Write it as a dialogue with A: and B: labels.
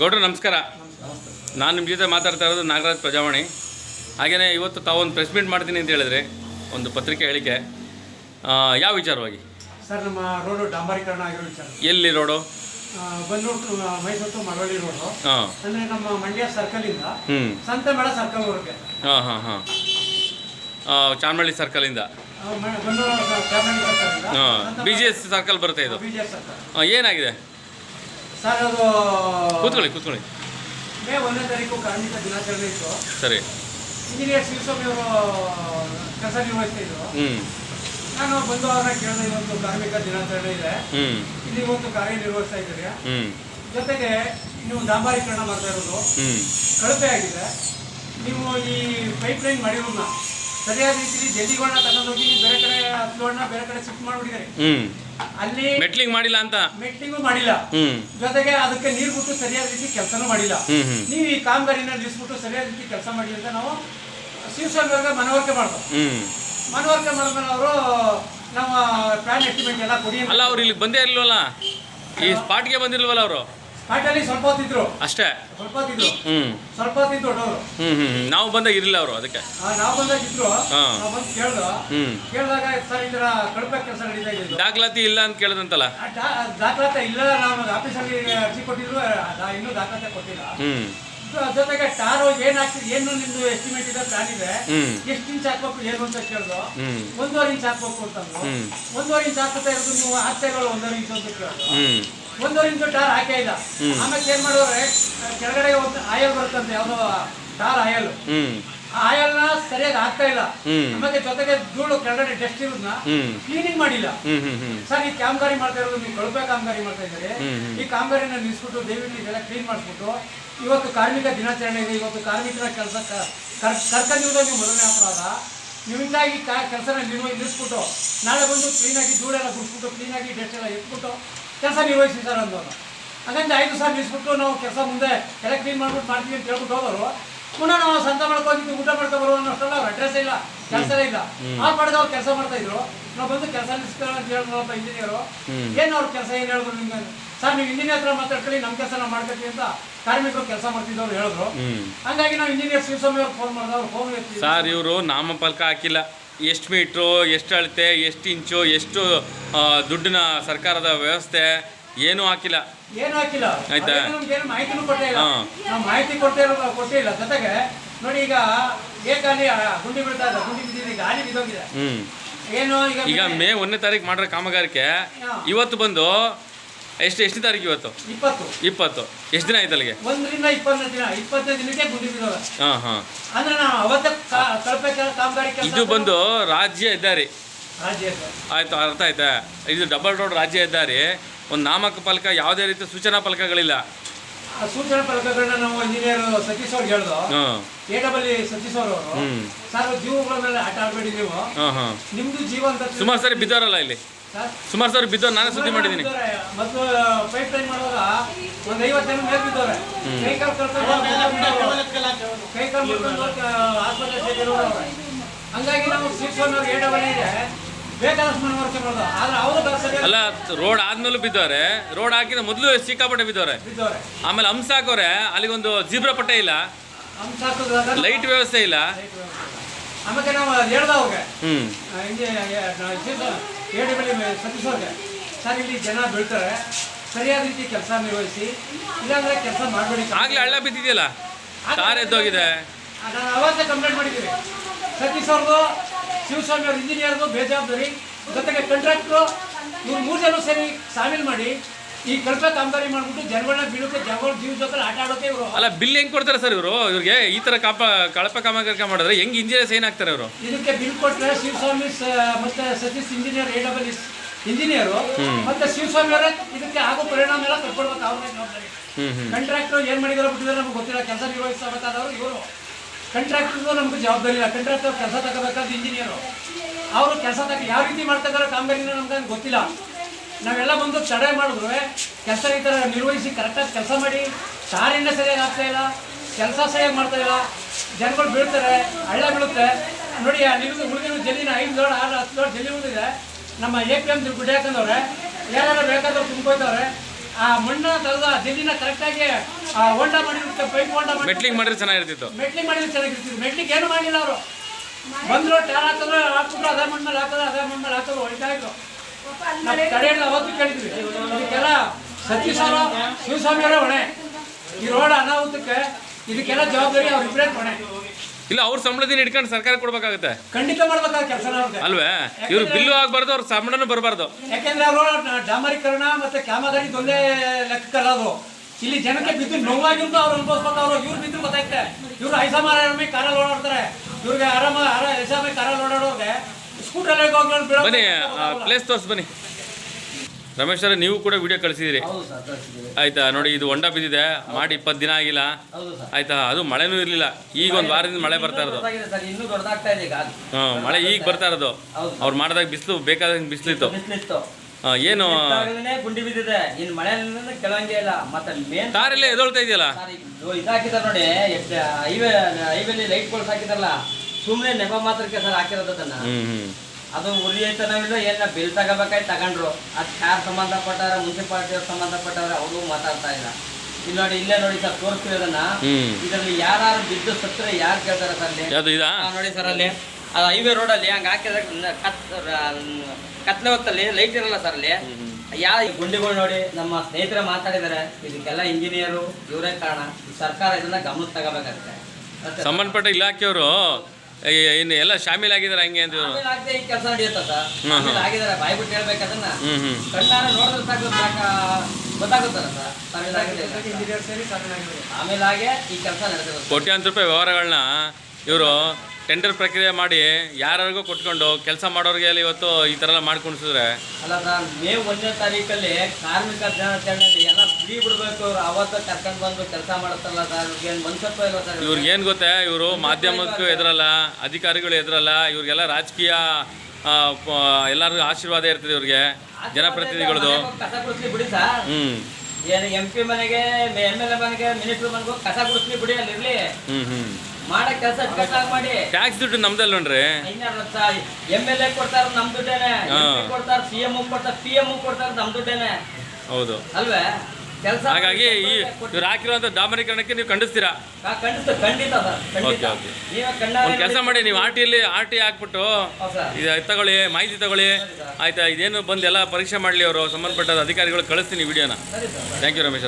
A: ಗೌಡ್ರು ನಮಸ್ಕಾರ. ನಾನು ನಿಮ್ಮ ಜೊತೆ ಮಾತಾಡ್ತಾ ಇರೋದು ನಾಗರಾಜ್ ಪ್ರಜಾವಾಣಿ. ಹಾಗೆಯೇ ಇವತ್ತು ತಾವೊಂದು ಪ್ರೆಸ್ ಮೀಟ್ ಮಾಡ್ತೀನಿ ಅಂತ ಹೇಳಿದ್ರೆ ಒಂದು ಪತ್ರಿಕೆ ಹೇಳಿಕೆ. ಯಾವ ವಿಚಾರವಾಗಿ?
B: ಸರ್ ನಮ್ಮ ರೋಡು ಡಾಂಬರೀಕರಣ ಆಗಿರೋ ವಿಚಾರ.
A: ಎಲ್ಲಿ road?
B: To Mysuru to road.
A: ಹಾಂ.
B: ಅಂದರೆ ನಮ್ಮ ಮಂಡ್ಯ ಸರ್ಕಲಿಂದ
A: ಹ್ಞೂ
B: ಸರ್ಕಲ್ವರೆಗೆ
A: ಹಾಂ ಹಾಂ ಹಾಂ. ಚಾಮರಳ್ಳಿ ಸರ್ಕಲಿಂದ
B: ಬನ್ನೂರು
A: ಹಾಂ. ಬಿ ಜಿ ಎಸ್ ಸರ್ಕಲ್ ಬರುತ್ತೆ ಇದು.
B: ಬಿ ಜೆ ಸರ್ಕಲ್
A: ಆ, ಏನಾಗಿದೆ?
B: ಸರ್ ಅದು
A: ಕೂತ್ಕೊಳ್ಳಿ ಕೂತ್ಕೊಳ್ಳಿ.
B: ಮೇ ಒಂದನೇ ತಾರೀಕು ಕಾರ್ಮಿಕ ದಿನಾಚರಣೆ ಇತ್ತು.
A: ಸರಿ.
B: ಇಂಜಿನಿಯರ್ ಶಿವಸ್ವಾಮಿ ಅವರು ಕೆಲಸ ನಿರ್ವಹಿಸ್ತಾ ಇದ್ರು.
A: ಹ್ಮ್.
B: ನಾನು ಬಂದು ಅವ್ರನ್ನ ಕೇಳಿದೆ ಇವತ್ತು ಕಾರ್ಮಿಕ ದಿನಾಚರಣೆ ಇದೆ.
A: ಹ್ಮ್.
B: ಇಲ್ಲಿ ಇವತ್ತು ಕಾರ್ಯನಿರ್ವಹಿಸ್ತಾ ಇದ್ದೀರಿ?
A: ಹ್ಮ್.
B: ಜೊತೆಗೆ ನೀವು ದಾಂಬಾರೀಕರಣ ಮಾಡ್ತಾ ಇರೋದು.
A: ಹ್ಮ್.
B: ಕಳಪೆ ಆಗಿದೆ. ನೀವು ಈ ಪೈಪ್ ಲೈನ್ ಮಾಡಿರೋದನ್ನ ಸರಿಯಾದ ರೀತಿಲಿ ಜಲ್ಲಿಗಳನ್ನ ತಗೊಂಡೋಗಿ ಬೇರೆ ಕಡೆ ಫ್ಲೋರ್ನ ಬೇರೆ ಕಡೆ ಶಿಫ್ಟ್ ಮಾಡಿಬಿಟ್ಟಿದ್ದಾರೆ.
A: ಹ್ಮ್.
B: ಅಲ್ಲಿ
A: ಮೆಟ್ಲಿಂಗ್ ಮಾಡಿಲ್ಲ ಅಂತ.
B: ಮೆಟ್ಲಿಂಗ್ ಮಾಡಿಲ್ಲ. ಜೊತೆಗೆ ಅದಕ್ಕೆ ನೀರು ಬಿಟ್ಟು ಸರಿಯಾದ ರೀತಿ ಕೆಲಸನೂ ಮಾಡಿಲ್ಲ. ನೀವು ಈ ಕಾಮಗಾರಿನ ನಿಲ್ಲಿಸ್ಬಿಟ್ಟು ಸರಿಯಾದ ರೀತಿ ಕೆಲಸ ಮಾಡಿ ಅಂತ ನಾವು ಶಿವಸಾಗರ್ಗ ಮನವರಿಕೆ
A: ಹ್ಞೂ
B: ಮನವರಿಕೆ ಮಾಡಿದ್ಮೇಲೆ ಅವರು ನಮ್ಮ ಪ್ಲಾನ್ ಎಸ್ಟಿಮೇಟ್ ಎಲ್ಲ ಕೊಡಿ
A: ಅಲ್ಲ ಅವ್ರು ಇಲ್ಲಿ ಬಂದೇ ಇಲ್ವಲ್ಲ ಈ ಸ್ಪಾಟ್ಗೆ ಬಂದಿಲ್ವಲ್ಲ ಅವರು?
B: ಸ್ಪಾಟಲ್ಲಿ ಸ್ವಲ್ಪ ಹೊತ್ತಿದ್ರು.
A: ಅಷ್ಟೇ?
B: ಸ್ವಲ್ಪ ಹೊತ್ತಿದ್ರು.
A: ಹ್ಮ್.
B: ಸ್ವಲ್ಪ ಹೊತ್ತಿದ್ದು ದೊಡ್ಡವರು
A: ಹ್ಮ್ ಹ್ಞೂ ನಾವು ಬಂದಾಗ ಇರಲಿಲ್ಲ ಅವರು ಅದಕ್ಕೆ.
B: ನಾವು ಬಂದಾಗ ಇದ್ರು. ನಾವು ಬಂದು ಕೇಳ್ದು.
A: ಹ್ಞೂ
B: ಕೇಳಿದಾಗ ಸರ್ ಈ ತರ ಕಳಪೆ ಕೆಲಸ ನಡೀತಾ ಇದೆ.
A: ದಾಖಲಾತಿ ಇಲ್ಲ ಅಂತ ಕೇಳಿದಂತಲ್ಲ
B: ದಾಖಲಾತಿ ಇಲ್ಲ. ನಾವು ಆಫೀಸಲ್ಲಿ ಅರ್ಜಿ ಕೊಟ್ಟಿದ್ರು. ಇನ್ನೂ ದಾಖಲಾತಿ ಕೊಟ್ಟಿಲ್ಲ. ಹ್ಮ್. ಜೊತೆಗೆ ಟಾರು ಏನ್ ಹಾಕ್ತಿದೆ ಏನು ನಿಮ್ದು ಎಸ್ಟಿಮೇಟ್ ಇದೆ ಪ್ಲಾನ್ ಇದೆ? ಎಷ್ಟು ಇಂಚ್ ಹಾಕ್ಬೇಕು ಏನು ಅಂತ ಕೇಳ್ದು.
A: ಹ್ಞೂ
B: ಒಂದೂವರೆ ಇಂಚ್ ಹಾಕ್ಬೇಕು ಅಂತಂದ್ರು.
A: ಹ್ಮ್.
B: ಒಂದೂವರೆ ಇಂಚ್ ಹಾಕ್ತಾ ಇರೋದು ನೀವು ಹಾಕ್ತಾ ಇರೋಲ್ಲ ಒಂದೂವರೆ ಇಂಚ್ ಅಂತ ಕೇಳ್ದು.
A: ಹ್ಞೂ
B: ಒಂದೂವರೆ ಇಂಚು ಟಾರ್ ಹಾಕೇ ಇಲ್ಲ. ಆಮೇಲೆ ಏನ್ ಮಾಡೋರೆ ಕೆಳಗಡೆ ಒಂದು ಆಯಲ್ ಬರುತ್ತಂತೆ ಯಾವ್ದೋ ಟಾರ್ ಆಯಲ್. ಆ ಆಯಲ್ನ ಸರಿಯಾಗಿ ಹಾಕ್ತಾ ಇಲ್ಲ. ಆಮೇಲೆ ಜೊತೆಗೆ ಧೂಳು ಕೆಳಗಡೆ ಡಸ್ಟ್ ಇರೋದನ್ನ ಕ್ಲೀನಿಂಗ್ ಮಾಡಿಲ್ಲ. ಸರ್ ಈ ಕಾಮಗಾರಿ ಮಾಡ್ತಾ ಇರೋದು ನೀವು ಕಳಪೆ ಕಾಮಗಾರಿ ಮಾಡ್ತಾ ಇದ್ದಾರೆ. ಈ ಕಾಮಗಾರಿನ ನಿಲ್ಸ್ಬಿಟ್ಟು ದಯವಿಟ್ಟು ಇದೆಲ್ಲ ಕ್ಲೀನ್ ಮಾಡಿಸ್ಬಿಟ್ಟು ಇವತ್ತು ಕಾರ್ಮಿಕ ದಿನಾಚರಣೆ ಇದೆ ಇವತ್ತು ಕಾರ್ಮಿಕರ ಕೆಲಸ ಕರ್ಕೊಂಡಿರೋದು ನೀವು ಮೊದಲನೇ ಅಪರಾಧ ನೀವು ಹಿಂಗಾಗಿ ಕಾ ಕೆಲಸನ ನಿರ್ವಹಿ ನಿಲ್ಲಿಸ್ಬಿಟ್ಟು ನಾಳೆ ಬಂದು ಕ್ಲೀನಾಗಿ ಧೂಳೆಲ್ಲ ಗುಡ್ಸ್ಬಿಟ್ಟು ಕ್ಲೀನಾಗಿ ಡಸ್ಟ್ ಎಲ್ಲ ಎತ್ಬಿಟ್ಟು ಕೆಲಸ ನಿರ್ವಹಿಸಿ ಸರ್ ಅಂದವರು ಹಾಗಂದ್ರೆ ಐದು ಸಾವಿರ ನಿಲ್ಲಿಸ್ಬಿಟ್ಟು ನಾವು ಕೆಲಸ ಮುಂದೆ ಎಲ್ಲ ಕ್ಲೀನ್ ಮಾಡ್ಬಿಟ್ಟು ಮಾಡ್ತೀವಿ ಅಂತ ಹೇಳ್ಬಿಟ್ಟು ಹೋದವರು. ಪುನಃ ನಾವು ಸಂತ ಮಾಡ್ಕೊಂಡು ಊಟ ಮಾಡ್ತಾ ಬರುವ ಅನ್ನೋಷ್ಟಲ್ಲ ಅವ್ರ ಅಡ್ರೆಸ್ ಇಲ್ಲ ಕೆಲಸ ಇಲ್ಲ. ಆ ಪಡೆದ ಅವ್ರು ಕೆಲಸ ಮಾಡ್ತಾ ಇದ್ರು. ನಾವು ಬಂದು ಕೆಲಸ ನಿಲ್ಲಿಸ್ತಾರೆ ಅಂತ ಹೇಳಿದ್ರಪ್ಪ ಇಂಜಿನಿಯರು. ಏನು ಅವ್ರ ಕೆಲಸ ಏನು ಹೇಳಿದ್ರು ನಿಮ್ಗೆ? ಸರ್ ನೀವು ಇಂಜಿನಿಯರ್ ಹತ್ರ ಮಾತಾಡ್ಕೊಳ್ಳಿ ನಮ್ಮ ಕೆಲಸ ನಾವು ಮಾಡ್ಕೊತೀವಿ ಅಂತ ಕಾರ್ಮಿಕರು ಕೆಲಸ ಮಾಡ್ತಿದ್ದವ್ರು ಹೇಳಿದ್ರು. ಹಂಗಾಗಿ ನಾವು ಇಂಜಿನಿಯರ್ ಶಿವಸ್ವಾಮಿ ಅವ್ರು ಫೋನ್ ಮಾಡಿದ್ರು ಅವ್ರು ಫೋನ್
A: ಸರ್ ಇವರು ನಾಮಫಲಕ ಹಾಕಿಲ್ಲ. ಎಷ್ಟು ಮೀಟ್ರು ಎಷ್ಟು ಅಳತೆ ಎಷ್ಟು ಇಂಚು ಎಷ್ಟು ದುಡ್ಡಿನ ಸರ್ಕಾರದ ವ್ಯವಸ್ಥೆ ಏನೂ ಹಾಕಿಲ್ಲ.
B: ಏನು ಹಾಕಿಲ್ಲ.
A: ಆಯ್ತಾ?
B: ಮಾಹಿತಿನೂ ಕೊಟ್ಟೇ ಇಲ್ಲ. ನಾವು ಮಾಹಿತಿ ಕೊಟ್ಟೇ ಇರೋ ಕೊಟ್ಟೇ ಇಲ್ಲ. ಜೊತೆಗೆ ನೋಡಿ ಈಗ ಏಕಾಲಿ ಗುಂಡಿ ಬೀಳ್ತಾ ಇದೆ. ಗುಂಡಿ ಬಿದ್ದಿದೆ ಗಾಳಿ ಬಿದ್ದೋಗಿದೆ. ಏನು ಈಗ
A: ಈಗ ಮೇ ಒಂದನೇ ತಾರೀಕು ಮಾಡಿರೋ ಕಾಮಗಾರಿಕೆ ಇವತ್ತು ಬಂದು ಎಷ್ಟು ಎಷ್ಟು ತಾರೀಕು ಇವತ್ತು?
B: ಇಪ್ಪತ್ತು.
A: ಇಪ್ಪತ್ತು. ಎಷ್ಟು ದಿನ ಆಯ್ತು ಅಲ್ಲಿಗೆ
B: ಒಂದರಿಂದ ಇಪ್ಪತ್ತನೇ ದಿನ ಇಪ್ಪತ್ತನೇ ದಿನಕ್ಕೆ ಗುಂಡಿ
A: ಹಾಂ ಹಾಂ.
B: ಅಂದ್ರೆ ನಾವು ಅವತ್ತೇ ಕಾ- ಕಳಪೆ ಕಾಮಗಾರಿ ಕೆಲಸ
A: ಇದು ಬಂದು ರಾಜ್ಯ ಹೆದ್ದಾರಿ.
B: ರಾಜ್ಯ
A: ಆಯ್ತು ಅರ್ಥ ಆಯ್ತಾ? ಇದು ಡಬಲ್ ರೋಡ್ ರಾಜ್ಯ ಹೆದ್ದಾರಿ. ಒಂದು ನಾಮಕ ಫಲಕ ಯಾವುದೇ ರೀತಿ ಸೂಚನಾ ಫಲಕಗಳಿಲ್ಲ.
B: ಆ ಸೂಚನಾ ಫಲಕಗಳನ್ನ ನಾವು ಇಂಜಿನಿಯರ್ ಸತೀಶ್ ಅವ್ರಿಗೆ ಹೇಳ್ದು
A: ಹಾಂ.
B: ಎ ಡಬಲ್ ಸತೀಶ್ ಅವರು. ಸರ್ ಜೀವಗಳ ಮೇಲೆ ಆಟ ಆಡಬೇಡಿ ನೀವು.
A: ಹಾಂ ಹಾಂ.
B: ನಿಮ್ದು ಜೀವ ಅಂತ
A: ಸುಮಾರು ಸರಿ ಬಿದ್ದಾರಲ್ಲ ಇಲ್ಲಿ?
B: ಸರ್,
A: ಸುಮಾರು ಸರಿ ಬಿದ್ದವ್ರು ನಾನೇ ಸುದ್ದಿ ಮಾಡಿದ್ದೀನಿ.
B: ಮತ್ತು ಪೈಪ್ ಲೈನ್ ಮಾಡುವಾಗ ಒಂದ್ ಐವತ್ತು ಜನ ಮೇಲೆ ಬಿದ್ದವ್ರೆ. ಕೈ ಕಾಲು ಕಳ್ಕೊಂಡು ಕೈ ಕಾಲು ಆಸ್ಪತ್ರೆ ಸೇರಿರೋರವ್ರೆ. ಹಂಗಾಗಿ ನಾವು ಸಿಕ್ಸ್ ಒನ್ ಎ ಡಬಲ್ ಇದೆ.
A: ಅಲ್ಲ ರೋಡ್ ಆದ್ಮೇಲೂ ಬಿದ್ದವ್ರೆ. ರೋಡ್ ಹಾಕಿದ ಮೊದಲು ಸಿಕ್ಕಾಪಟ್ಟೆ ಬಿದ್ದವ್ರೆ. ಆಮೇಲೆ ಹಂಸ ಹಾಕೋರೆ ಅಲ್ಲಿಗೊಂದು ಜೀಬ್ರ ಪಟ್ಟೆ ಇಲ್ಲ. ಲೈಟ್ ವ್ಯವಸ್ಥೆ ಇಲ್ಲ.
B: ಆಮೇಲೆ ನಾವು ಹೇಳ್ದ ಅವ್ರಿಗೆ. ಹಿಂಗೆ ಸರ್ ಇಲ್ಲಿ ಜನ ಬೀಳ್ತಾರೆ. ಸರಿಯಾದ ರೀತಿ ಕೆಲಸ ನಿರ್ವಹಿಸಿ ಇಲ್ಲಾಂದ್ರೆ ಕೆಲಸ ಮಾಡಬೇಡಿ.
A: ಆಗ್ಲೇ ಹಳ್ಳ ಬಿದ್ದಿದೆಯಲ್ಲ? ಕಾರ್ ಎದ್ದೋಗಿದೆ.
B: ನಾನು ಕಂಪ್ಲೇಂಟ್ ಮಾಡಿದ್ದೀವಿ ಸತೀಶ್ ಅವ್ರದ್ದು ಶಿವಸ್ವಾಮಿ ಅವರು ಇಂಜಿನಿಯರ್ದು ಬೇಜವಾಬ್ದಾರಿ ಜೊತೆಗೆ ಕಂಟ್ರಾಕ್ಟ್ರು ಇವ್ರು ಮೂರು ಜನ ಸೇರಿ ಸಾಮಿಲ್ ಮಾಡಿ ಈ ಕಳಪೆ ಕಾಮಗಾರಿ ಮಾಡ್ಬಿಟ್ಟು ಜನಗಳನ್ನ ಬೀಳುತ್ತೆ ಜನಗಳ ಜೀವ ಜೊತೆ ಆಟ ಆಡೋಕೆ ಇವರು.
A: ಅಲ್ಲ ಬಿಲ್ ಹೆಂಗ್ ಕೊಡ್ತಾರೆ ಸರ್ ಇವರು? ಇವ್ರಿಗೆ ಈ ತರ ಕಾಪ ಕಳಪ ಕಾಮಗಾರಿ ಮಾಡಿದ್ರೆ ಹೆಂಗ್ ಇಂಜಿನಿಯರ್ಸ್ ಏನಾಗ್ತಾರೆ ಅವರು ಇವರು?
B: ಇದಕ್ಕೆ ಬಿಲ್ ಕೊಟ್ಟರೆ ಶಿವಸ್ವಾಮಿ ಮತ್ತೆ Satish engineer A double engineer ಮತ್ತೆ ಶಿವಸ್ವಾಮಿ ಅವರೇ ಇದಕ್ಕೆ ಆಗೋ ಪರಿಣಾಮ ಎಲ್ಲ ಕಟ್ಕೊಡ್ಬೇಕು ಅವ್ರನ್ನೇ ಕಾಂಟ್ರಾಕ್ಟರ್ ಏನು ಮಾಡಿದಾರೋ ಬಿಟ್ಟಿದಾರೋ ನಮ್ಗೆ ಗೊತ್ತಿಲ್ಲ ಕೆಲಸ ನಿರ್ವಹಿಸಬೇಕಾದವರು ಇವರು. ಕಾಂಟ್ರಾಕ್ಟರ್ದು ನಮ್ಗೆ ಜವಾಬ್ದಾರಿ ಇಲ್ಲ. ಕಂಟ್ರಾಕ್ಟರ್ ಕೆಲಸ ತಗೋಬೇಕಾದ ಇಂಜಿನಿಯರು ಅವರು. ಕೆಲಸ ತಗ ಯಾವ ರೀತಿ ಮಾಡ್ತಾ ಕಾಮಗಾರಿನ ನಮ್ಗೆ ಗೊತ್ತಿಲ್ಲ. ನಾವೆಲ್ಲ ಬಂದು ತಡೆ ಮಾಡಿದ್ರು. ಕೆಲಸ ಈ ಥರ ನಿರ್ವಹಿಸಿ ಕರೆಕ್ಟಾಗಿ ಕೆಲಸ ಮಾಡಿ. ಸಾರಿನ ಸರಿಯಾಗಿ ಆಗ್ತಾ ಇಲ್ಲ. ಕೆಲಸ ಸರಿಯಾಗಿ ಮಾಡ್ತಾ ಇಲ್ಲ. ಜನಗಳು ಬೀಳ್ತಾರೆ. ಹಳ್ಳ ಬೀಳುತ್ತೆ. ನೋಡಿ, ಆ ನಿಲ್ದು ಉಳಿದಿರೋ ಜಲ್ಲಿನ ಐದು ದೊಡ್ಡ ಆರು ಹತ್ತು ದೊಡ್ಡ ಜಲ್ಲಿ ಉಳಿದಿದೆ. ನಮ್ಮ ಎ ಪಿ ಎಂ ದುಡ್ಡು ಹಾಕಂದವ್ರೆ ಯಾರು ಬೇಕಾದ್ರೂ ತುಂಬ್ಕೊಯ್ತವ್ರೆ. ಆ ಮಣ್ಣ ತೆಗೆದ ಜಲ್ಲಿನ ಕರೆಕ್ಟಾಗಿ ಹೊಂಡ ಮಾಡಿರ್ತಾರೆ ಪೈಪ್ ಹೊಂಡ ಮಾಡಿ
A: ಮೆಟ್ಲಿಂಗ್ ಮಾಡಿದ್ರೆ ಚೆನ್ನಾಗಿರ್ತಿತ್ತು.
B: ಮೆಟ್ಲಿಂಗ್ ಮಾಡಿದ್ರೆ ಚೆನ್ನಾಗಿರ್ತಿತ್ತು. ಮೆಟ್ಲಿಂಗ್ ಏನು ಮಾಡಿಲ್ಲ ಅವರು. ಬಂದ್ರು ಟ್ಯಾರ್ ಹಾಕಿದ್ರೆ ಹಾಕ್ಬಿಟ್ರು ಅದೇ ಮಣ್ಣ ಮೇಲೆ ಹಾಕಿದ್ರೆ ಅದೇ ಮಣ್ಣ ಮೇಲೆ ಹಾಕಿದ್ರು ಹೊಡಿತಾ ಇದ್ರು. ನಾವು ತಡೆಯಲ್ಲ ಅವತ್ತು ಕೇಳಿದ್ವಿ. ಇದಕ್ಕೆಲ್ಲ ಸತೀಶ್ ಅವರು ಶಿವಸ್ವಾಮಿ ಅವರೇ ಹೊಣೆ. ಈ ರೋಡ್ ಅನಾಹುತಕ್ಕೆ ಇದಕ್ಕೆಲ್ಲ ಜವಾಬ್ದಾರಿ ಅವ್ರಿಬ್ಬರೇ ಹೊಣೆ.
A: ಇಲ್ಲ ಅವ್ರ ಸಂಬಳದಿಂದ ಇಟ್ಕೊಂಡು ಸರ್ಕಾರ ಕೊಡ್ಬೇಕಾಗುತ್ತೆ.
B: ಖಂಡಿತ ಮಾಡ್ಬೇಕಾದ ಕೆಲಸ
A: ಅಲ್ವೇ? ಇವ್ರು ಬಿಲ್ಲು ಆಗ್ಬಾರ್ದು ಅವ್ರ ಸಂಬಳನೂ ಬರಬಾರ್ದು.
B: ಯಾಕೆಂದ್ರೆ ಅವರು ಡಾಮರೀಕರಣ ಮತ್ತೆ ಕ್ಯಾಮಗಾರಿ ಒಂದೇ ಲೆಕ್ಕಲ್ಲ ಅದು. ಇಲ್ಲಿ ಜನಕ್ಕೆ ಬಿದ್ದು ನೋವಾಗಿಂತ ಅವ್ರು ಅನುಭವಿಸ್ಬೇಕು. ಅವರು ಇವ್ರು ಬಿದ್ದು ಗೊತ್ತಾಯ್ತೆ. ಇವ್ರು ಐಸಾಮ ಆರಾಮಿ ಕಾರಲ್ಲಿ ಓಡಾಡ್ತಾರೆ. ಇವ್ರಿಗೆ ಆರಾಮ ಆರ ಐಸಾಮಿ ಕಾರಲ್ಲಿ ಓಡಾಡೋರ್ಗೆ ಸ್ಕೂಟರ್ ಹೋಗಿ
A: ಬನ್ನಿ ಪ್ಲೇಸ್ ತೋರ್ಸ್ ಬನ್ನಿ. ರಮೇಶ್ ಅವರೇ ನೀವು ಕೂಡ ವಿಡಿಯೋ ಕಳಿಸಿದಿರಿ.
C: ಸರ್
A: ಆಯ್ತಾ? ನೋಡಿ ಇದು ಹೊಂಡ ಬಿದ್ದಿದೆ. ಮಾಡಿ ಇಪ್ಪತ್ತು ದಿನ ಆಗಿಲ್ಲ.
C: ಹೌದು ಸರ್.
A: ಆಯ್ತಾ? ಅದು ಮಳೆನೂ ಇರಲಿಲ್ಲ. ಈಗ ಒಂದು ವಾರದಿಂದ ಮಳೆ ಬರ್ತಾ ಇರೋದು.
C: ದೊಡ್ಡದಾಗಿದೆ ಸರ್ ಇನ್ನೂ ದೊಡ್ಡದಾಗ್ತಾ ಇದೆ ಈಗ.
A: ಹಾಂ ಮಳೆ ಈಗ ಬರ್ತಾ ಇರೋದು.
C: ಹೌದು.
A: ಅವ್ರು ಮಾಡಿದಾಗ ಬಿಸಿಲು ಬೇಕಾದಂಗೆ ಬಿಸಿಲಿತ್ತು.
C: ಬಿಸಿಲಿತ್ತು.
A: ಏನು?
C: ಗುಂಡಿ ಬಿದ್ದಿದೆ. ಇನ್ ಮಳೆ ಕೆಳಂಗೆ ಇಲ್ಲ. ಮತ್ತೆ ಮೇನ್
A: ಕಾರಲ್ಲೇ ಎದೊಳ್ತಾ ಇದೆಯಲ್ಲ?
C: ಇದಾಕಿದಾರೆ ನೋಡಿ. ಹೈವೇ ಹೈವೇಲಿ ಲೈಟ್ಗಳು ಹಾಕಿದಾರಲ್ಲ ಸುಮ್ಮನೆ ನೆಪ ಮಾತ್ರಕ್ಕೆ ಸರ್
A: ಹಾಕಿರೋದನ್ನ
C: ಅದು ಉರಿ ಐತನವಿಲ್ಲ ಏನ ಬಿಲ್ ತಗೋಬೇಕಾಗಿ ತಗೊಂಡ್ರು. ಅದ್ ಯಾರು ಸಂಬಂಧಪಟ್ಟಾರ ಮುನ್ಸಿಪಾಲಿಟಿ ಅವ್ರ ಸಂಬಂಧಪಟ್ಟವ್ರೆ ಅವರು ಮಾತಾಡ್ತಾ ಇಲ್ಲ. ಇಲ್ಲಿ ನೋಡಿ ಇಲ್ಲೇ ನೋಡಿ ಸರ್ ತೋರಿಸ್ತೀವಿ ಅದನ್ನ. ಇದರಲ್ಲಿ ಯಾರು ಬಿದ್ದು ಸತ್ರ ಯಾರು ಕೇಳ್ತಾರೆ ಸರ್ ನೋಡಿ ಸರ್ ಅಲ್ಲಿ. ಅದು ಹೈವೇ ರೋಡಲ್ಲಿ ಹಂಗೆ ಹಾಕಿದ್ರೆ ಕತ್ ಕತ್ಲೆ ಹೊತ್ತಲ್ಲಿ ಲೈಟ್ ಇರಲ್ಲ ಸರ್ ಅಲ್ಲಿ. ಯಾವ ಗುಂಡಿಗಳು ನೋಡಿ ನಮ್ಮ ಸ್ನೇಹಿತರೆ ಮಾತಾಡಿದ್ದಾರೆ ಇದಕ್ಕೆಲ್ಲ ಇಂಜಿನಿಯರು ಇವರೇ ಕಾರಣ. ಈ ಸರ್ಕಾರ ಇದನ್ನ ಗಮನ ತಗೋಬೇಕಾಗುತ್ತೆ.
A: ಸಂಬಂಧಪಟ್ಟ ಇಲಾಖೆಯವರು ಇನ್ನು ಎಲ್ಲ ಆಗಿದಾರೆ ಹಂಗೆ ಅಂತ.
C: ಆಗದೆ ಈ ಕೆಲಸ ನಡೆಯುತ್ತಾ ಸರ್ ಆಗಿದ್ದಾರೆ ಬಾಯ್ ಬಿಟ್ಟು ಹೇಳ್ಬೇಕದನ್ನ ಕಣ್ಣಾರೆ ನೋಡಿದ್ರೆ ಸಾಕು ಸಾಕ ಗೊತ್ತಾಗುತ್ತಲ್ಲ ಸರ್ ಆಮೇಲೆ ಆಗಿದೆ
B: ಇಂಜಿನಿಯರ್ ಸೇರಿ ಸಾಧನೆ
C: ಆಮೇಲೆ ಹಾಗೆ ಈ ಕೆಲಸ ನಡೆದಿರುತ್ತೆ
A: ಕೋಟ್ಯಾಂತರ ರೂಪಾಯಿ ವ್ಯವಹಾರಗಳನ್ನ ಇವರು ಟೆಂಡರ್ ಪ್ರಕ್ರಿಯೆ ಮಾಡಿ ಯಾರ್ಯಾರಿಗೂ ಕೊಟ್ಕೊಂಡು ಕೆಲಸ ಮಾಡೋರಿಗೆ ಅಲ್ಲಿ ಇವತ್ತು ಈ ಥರ ಎಲ್ಲ ಮಾಡ್ಕೊಂಡ್ಸಿದ್ರೆ
C: ಅಲ್ಲ ನಾನು ಮೇ ಒಂದನೇ ತಾರೀಕಲ್ಲಿ ಕಾರ್ಮಿಕ ದಿನಾಚರಣೆಯಲ್ಲಿ ಎಲ್ಲ ಫ್ರೀ ಬಿಡ್ಬೇಕು ಅವ್ರು. ಅವತ್ತು ಕರ್ಕೊಂಡು ಬಂದು ಕೆಲಸ ಮಾಡುತ್ತಲ್ಲ ಸರ್ ಇವ್ರಿಗೆ ಏನು ಮನ್ಸತ್ವ ಇಲ್ಲ ಸರ್
A: ಇವ್ರಿಗೆ? ಏನು ಗೊತ್ತೇ? ಇವರು ಮಾಧ್ಯಮಕ್ಕೂ ಎದುರಲ್ಲ ಅಧಿಕಾರಿಗಳು ಎದುರಲ್ಲ ಇವ್ರಿಗೆಲ್ಲ ರಾಜಕೀಯ ಆ, ಪ- ಎಲ್ಲರಿಗೂ ಆಶೀರ್ವಾದ ಇರ್ತದೆ ಇವ್ರಿಗೆ ಜನಪ್ರತಿನಿಧಿಗಳದು.
C: ಕಸ ಗುಡಿಸ್ಲಿ ಬಿಡಿ ಸರ್
A: ಹ್ಞೂ
C: ಏನು ಎಂ ಪಿ ಮನೆಗೆ ಎಂ ಎಲ್ ಎ ಮನೆಗೆ ಮಿನಿಸ್ಟರ್ ಮನೆಗೂ ಕಸ ಗುಡಿಸ್ಲಿ ಬಿಡಿ ಅಲ್ಲಿ ಇರ್ಲಿ
A: ಹ್ಞೂ ಹ್ಞೂ
C: ಮಾಡೋ ಕೆಲಸ ಕಟ್ಟಾಗಿ ಮಾಡಿ
A: ಟ್ಯಾಕ್ಸ್ ದುಡ್ಡು ನಮ್ದಲ್ವನ್ರಿ
C: ಐನಾರು ಲಕ್ಷ ಎಂ ಎಲ್ ಎ ಕೊಡ್ತಾರೆ ನಮ್ ದುಡ್ಡೇನೆ.
A: ಹಾ.
C: ಕೊಡ್ತಾರೆ ಸಿ ಎಂ ಕೊಡ್ತಾರ ಪಿ ಎಂ ಕೊಡ್ತಾರೆ ನಮ್ ದುಡ್ಡೇನೆ.
A: ಹೌದು.
C: ಅಲ್ವೇ? ಕೆಲಸ
A: ಹಾಗಾಗಿ ಈ ಇವ್ರು ಹಾಕಿರುವಂತ ಡಾಮರೀಕರಣಕ್ಕೆ ನೀವು ಖಂಡಿಸ್ತೀರಾ?
C: ಖಂಡಿತ ಖಂಡಿತ ಸರ್ ಖಂಡಿತ.
A: ಓಕೆ.
C: ನೀವೇ
A: ಒಂದು ಕೆಲಸ ಮಾಡಿ ನೀವು ಆರ್ ಟಿಯಲ್ಲಿ ಆರ್ ಟಿ ಹಾಕ್ಬಿಟ್ಟು
C: ಹೌದು ಸರ್.
A: ಇದು ತಗೊಳ್ಳಿ ಮಾಹಿತಿ ತಗೊಳ್ಳಿ. ಆಯ್ತಾ ಇದೇನು ಬಂದು ಎಲ್ಲ ಪರೀಕ್ಷೆ ಮಾಡಲಿ ಅವರು ಸಂಬಂಧಪಟ್ಟ ಅಧಿಕಾರಿಗಳು ಕಳಿಸ್ತೀನಿ ವಿಡಿಯೋನ.
C: ಸರಿ ಸರ್
A: ಥ್ಯಾಂಕ್ ಯು ರಮೇಶ್